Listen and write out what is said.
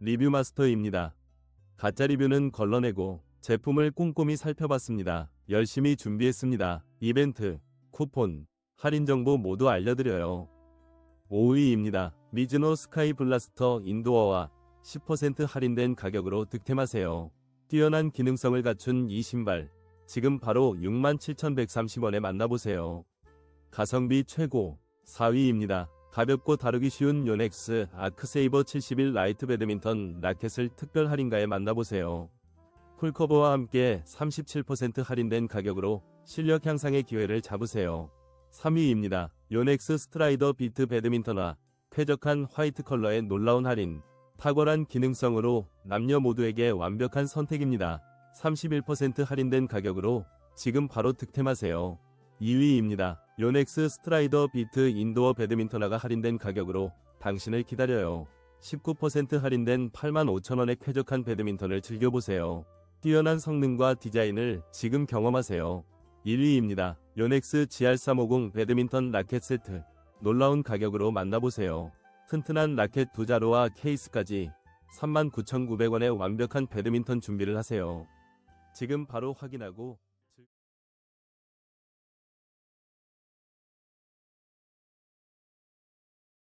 리뷰 마스터입니다. 가짜 리뷰는 걸러내고 제품을 꼼꼼히 살펴봤습니다. 열심히 준비했습니다. 이벤트, 쿠폰, 할인 정보 모두 알려드려요. 5위입니다. 미즈노 스카이 블라스터 인도어와 10% 할인된 가격으로 득템하세요. 뛰어난 기능성을 갖춘 이 신발, 지금 바로 67,130원에 만나보세요. 가성비 최고 4위입니다. 가볍고 다루기 쉬운 요넥스 아크세이버 71 라이트 배드민턴 라켓을 특별 할인가에 만나보세요. 풀커버와 함께 37% 할인된 가격으로 실력 향상의 기회를 잡으세요. 3위입니다. 요넥스 스트라이더 비트 배드민턴화 쾌적한 화이트 컬러의 놀라운 할인 탁월한 기능성으로 남녀 모두에게 완벽한 선택입니다. 31% 할인된 가격으로 지금 바로 득템하세요. 2위입니다. 요넥스 스트라이더 비트 인도어 배드민턴화가 할인된 가격으로 당신을 기다려요. 19% 할인된 85,000원의 쾌적한 배드민턴을 즐겨보세요. 뛰어난 성능과 디자인을 지금 경험하세요. 1위입니다. 요넥스 GR350 배드민턴 라켓 세트. 놀라운 가격으로 만나보세요. 튼튼한 라켓 두 자루와 케이스까지 39,900원의 완벽한 배드민턴 준비를 하세요. 지금 바로 확인하고